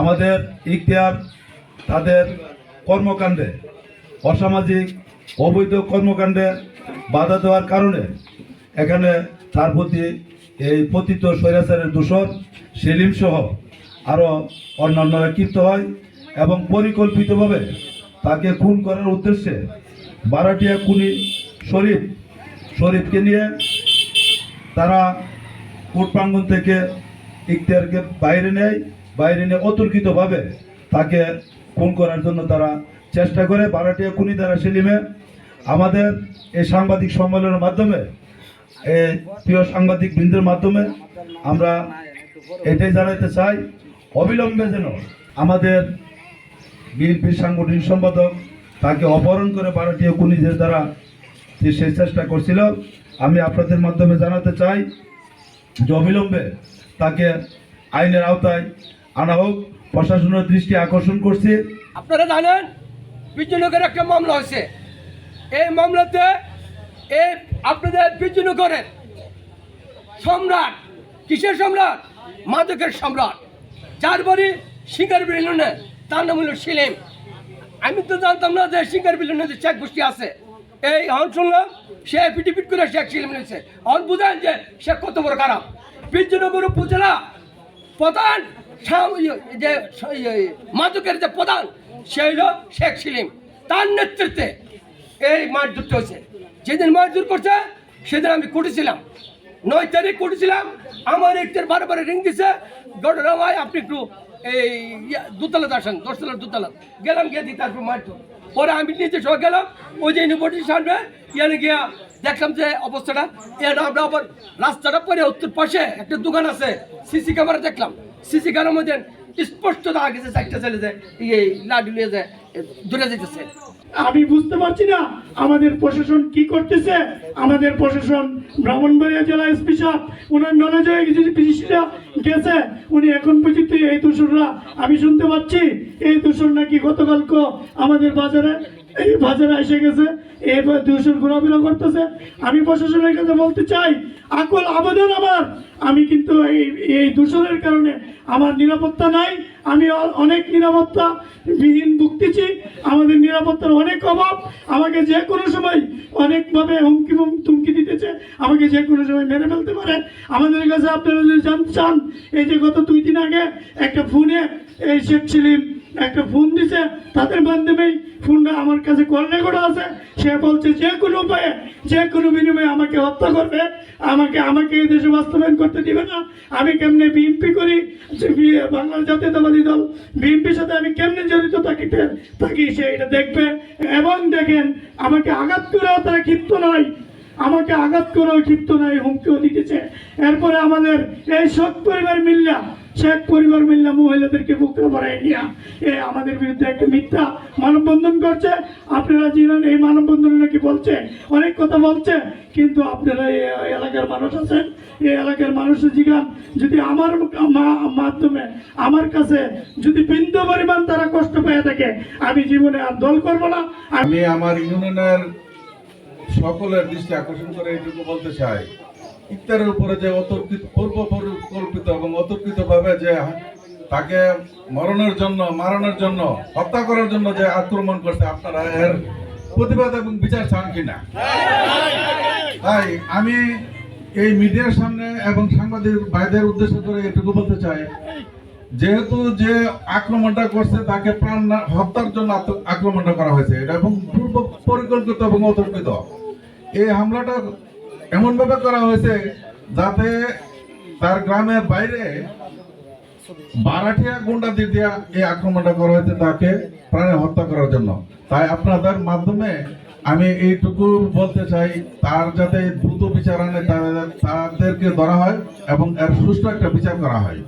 আমাদের ইখতিয়ার, তাদের কর্মকাণ্ডে, অসামাজিক, অবৈধ কর্মকাণ্ডে বাধা দেওয়ার কারণে এখানে তার প্রতি এই পতিত স্বৈরাচারের দূষণ সেলিম সহ আরও অন্যান্যরা ক্ষিপ্ত হয় এবং পরিকল্পিতভাবে তাকে খুন করার উদ্দেশ্যে বারাটিয়া কুনি শরীফ, শরীফকে নিয়ে তারা কোর্ট প্রাঙ্গন থেকে ইখতিয়ারকে বাইরে নেয়। বাইরে নিয়ে অতর্কিতভাবে তাকে খুন করার জন্য তারা চেষ্টা করে বারাটিয়া কুনি দ্বারা সেলিমে। আমাদের এই সাংবাদিক সম্মেলনের মাধ্যমে, এই প্রিয় সাংবাদিক বৃন্দের মাধ্যমে আমরা এটাই জানাতে চাই, অবিলম্বে যেন আমাদের বিএনপির সাংগঠনিক সম্পাদক তাকে অপহরণ করে ভারতীয় কুনিজের দ্বারা সে সেই চেষ্টা করছিল, আমি আপনাদের মাধ্যমে জানাতে চাই যে অবিলম্বে তাকে আইনের আওতায় আনা হোক, প্রশাসনের দৃষ্টি আকর্ষণ করছে। আপনারা জানেন বিজয়নগরের একটা মামলা হয়েছে। এই মামলাতে এই আপনাদের বিজয়নগরের সম্রাট, কিসের সম্রাট? মাদকের সম্রাট। যার বাড়ি সিঙ্গার বিলিয়নে তার নাম হলো সিলিম। আমি তো জানতাম না যে সিঙ্গার বিলিয়নে যে শেখ গোষ্ঠী আছে। এই হন শুনলাম, সে পিটিপিট করে শেখ সিলিম নিয়েছে হন বুঝেন যে সে কত বড় খারাপ। বিজয়নগর উপজেলা প্রধান যে স- ইয়ে, মাদকের যে প্রধান সে হইল শেখ সিলিম তার নেতৃত্বে এই মারধরটা চলছে যেদিন মারধর করছে সেদিন আমি কুটেছিলাম নয় তারিখ কুটেছিলাম আমার একটার বারে বারে রিং দিছে ঘটনা ভাই আপনি একটু এই ইয়া, দোতলাতে আসেন দশতলার দুতলা গেলাম গিয়ে দিই তারপর মারধর পরে আমি নিজে সহ গেলাম ওই যে ইউনিভার্সিটি সামনে ইয়ানে গিয়া দেখলাম যে অবস্থাটা। এর আমরা আবার রাস্তাটা পরে উত্তর পাশে একটা দোকান আছে সিসি ক্যামেরা দেখলাম। সিসি ক্যামেরার মধ্যে স্পষ্ট দেখা গেছে চারটা ছেলে যে এই লাডু নিয়ে যায় দূরে যেতেছে আমি বুঝতে পারছি না আমাদের প্রশাসন কি করতেছে। আমাদের প্রশাসন ব্রাহ্মণবাড়িয়া জেলা এসপি সাহেব ওনার নলেজে বিশিষ্টরা গেছে, উনি এখন পর্যন্ত এই দূষণরা আমি শুনতে পাচ্ছি। এই দূষণ নাকি গতকালকে আমাদের বাজারে, এই বাজারে এসে গেছে। এই দূষণ ঘোরাফেরা করতেছে। আমি প্রশাসনের কাছে বলতে চাই, আকল আবেদন আমার। আমি কিন্তু এই এই দূষণের কারণে আমার নিরাপত্তা নাই। আমি অনেক নিরাপত্তা বিহীন ভুগতেছি। আমাদের নিরাপত্তার অনেক অভাব। আমাকে যে কোনো সময় অনেকভাবে হুমকি হুম- তুমকি দিতেছে। আমাকে যে কোনো সময় মেরে ফেলতে পারে। আমাদের কাছে আপনারা যদি জানতে চান, এই যে গত দুই দিন আগে একটা ফোনে এই শেখ সেলিম একটা ফোন দিছে, তাদের মাধ্যমেই ফোনটা আমার কাছে কল রেকর্ড আছে। সে বলছে, যে কোনো উপায়ে, যে কোনো বিনিময়ে আমাকে হত্যা করবে। আমাকে আমাকে এই দেশে বাস্তবায়ন করতে দিবে না। আমি কেমনে বিএনপি করি? যে বি- বাংলার জাতীয়তাবাদী দল বিএনপির সাথে আমি কেমনে জড়িত থাকি থাকি সে এটা দেখবে। এবং দেখেন, আমাকে আঘাত করেও তারা ক্ষিপ্ত নয়। আমাকে আঘাত করেও ক্ষিপ্ত নয়, হুমকিও দিতেছে। এরপরে আমাদের এই সৎ পরিবার মিল্লা শেখ পরিবার মিল্লা মহিলাদেরকে বুকে ভরাই নিয়ে এ আমাদের বিরুদ্ধে একটা মিথ্যা মানববন্ধন করছে। আপনারা জানেন এই মানববন্ধন নাকি বলছে, অনেক কথা বলছে, কিন্তু আপনারা এই এলাকার মানুষ আছেন। এই এলাকার মানুষের জিগান যদি আমার মাধ্যমে, আমার কাছে যদি বিন্দু পরিমাণ তারা কষ্ট পেয়ে থাকে, আমি জীবনে আর দল করব না। আমি আমার ইউনিয়নের সকলের দৃষ্টি আকর্ষণ করে এইটুকু বলতে চাই। ইফতারের উপরে যে অতর্কিত পূর্ব পরিকল্পিত এবং অতর্কিত ভাবে যে তাকে মরণের জন্য, মারণের জন্য, হত্যা করার জন্য যে আক্রমণ করছে, আপনারা এর প্রতিবাদ এবং বিচার চান কিনা? তাই আমি এই মিডিয়ার সামনে এবং সাংবাদিক ভাইদের উদ্দেশ্য করে এটুকু বলতে চাই, যেহেতু যে আক্রমণটা করছে, তাকে প্রাণ হত্যার জন্য আক্রমণটা করা হয়েছে। এটা এবং পূর্ব পরিকল্পিত এবং অতর্কিত। এই হামলাটা এমন ভাবে করা হয়েছে যাতে তার গ্রামের বাইরে মারাঠিয়া গুন্ডাদের দিয়া এই আক্রমণটা করা হয়েছে, তাকে প্রাণে হত্যা করার জন্য। তাই আপনাদের মাধ্যমে আমি এইটুকু বলতে চাই, তার যাতে দ্রুত বিচার আনে তাদেরকে ধরা হয় এবং এর সুষ্ঠু একটা বিচার করা হয়।